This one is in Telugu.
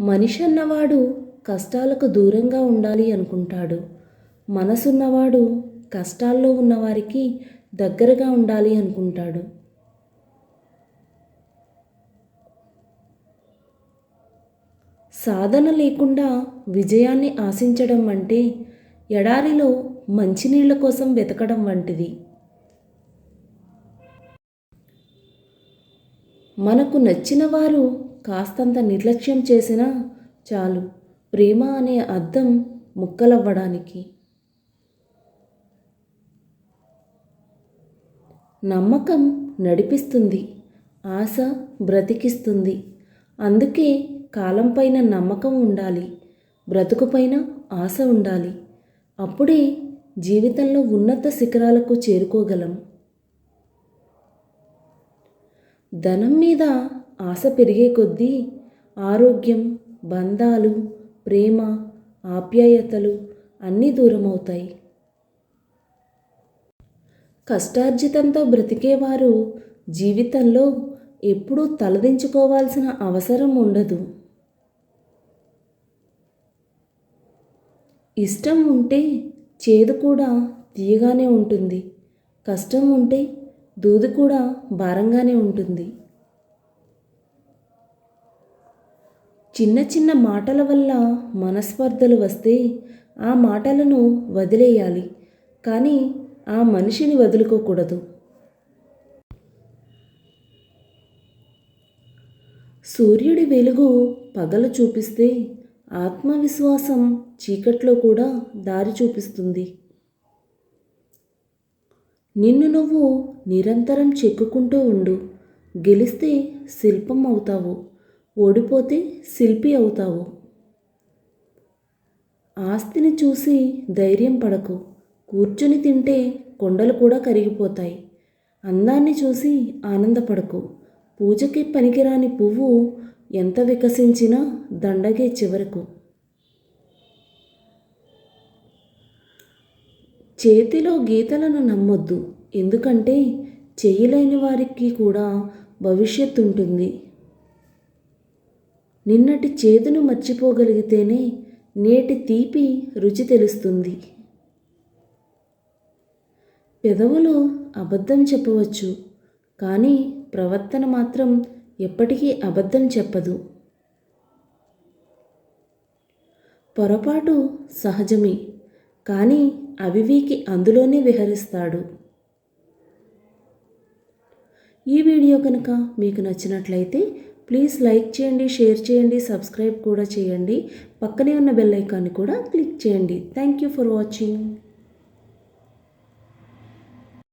మనిషి అన్నవాడు కష్టాలకు దూరంగా ఉండాలి అనుకుంటాడు. మనసున్నవాడు కష్టాల్లో ఉన్నవారికి దగ్గరగా ఉండాలి అనుకుంటాడు. సాధన లేకుండా విజయాన్ని ఆశించడం అంటే ఎడారిలో మంచినీళ్ళ కోసం వెతకడం వంటిది. మనకు నచ్చిన వారు కాస్తంత నిర్లక్ష్యం చేసినా చాలు. ప్రేమ అనే అర్థం ముక్కలవ్వడానికి. నమ్మకం నడిపిస్తుంది. ఆశ బ్రతికిస్తుంది. అందుకే కాలంపైన నమ్మకం ఉండాలి. బ్రతుకుపైన ఆశ ఉండాలి. అప్పుడే జీవితంలో ఉన్నత శిఖరాలకు చేరుకోగలం. ధనం మీద ఆశ పెరిగే కొద్దీ ఆరోగ్యం బంధాలు ప్రేమ ఆప్యాయతలు అన్నీ దూరమవుతాయి. కష్టార్జితంతో బ్రతికేవారు జీవితంలో ఎప్పుడూ తలదించుకోవాల్సిన అవసరం ఉండదు. ఇష్టం ఉంటే చేదు కూడా తీయగానే ఉంటుంది. కష్టం ఉంటే దూది కూడా భారంగానే ఉంటుంది. చిన్న చిన్న మాటల వల్ల మనస్పర్ధలు వస్తే ఆ మాటలను వదిలేయాలి. కానీ ఆ మనిషిని వదులుకోకూడదు. సూర్యుడి వెలుగు పగలు చూపిస్తే ఆత్మవిశ్వాసం చీకట్లో కూడా దారి చూపిస్తుంది. నిన్ను నువ్వు నిరంతరం చెక్కుకుంటూ ఉండు. గెలిస్తే శిల్పం అవుతావు. ఓడిపోతే శిల్పి అవుతావు. ఆస్తిని చూసి ధైర్యం పడకు. కూర్చుని తింటే కొండలు కూడా కరిగిపోతాయి. అందాన్ని చూసి ఆనందపడకు. పూజకి పనికిరాని పువ్వు ఎంత వికసించినా దండగే చివరకు. చేతిలో గీతలను నమ్మొద్దు. ఎందుకంటే చేయలేని వారికి కూడా భవిష్యత్తు ఉంటుంది. నిన్నటి చేదును మర్చిపోగలిగితేనే నేటి తీపి రుచి తెలుస్తుంది. పెదవులు అబద్ధం చెప్పవచ్చు కానీ ప్రవర్తన మాత్రం ఎప్పటికీ అబద్ధం చెప్పదు. పొరపాటు సహజమే కానీ అవివీకి అందులోనే విహరిస్తాడు. ఈ వీడియో కనుక మీకు నచ్చినట్లయితే ప్లీజ్ లైక్ చేయండి షేర్ చేయండి సబ్స్క్రైబ్ కూడా చేయండి. పక్కనే ఉన్న బెల్ ఐకాన్ని కూడా క్లిక్ చేయండి. Thank you for watching.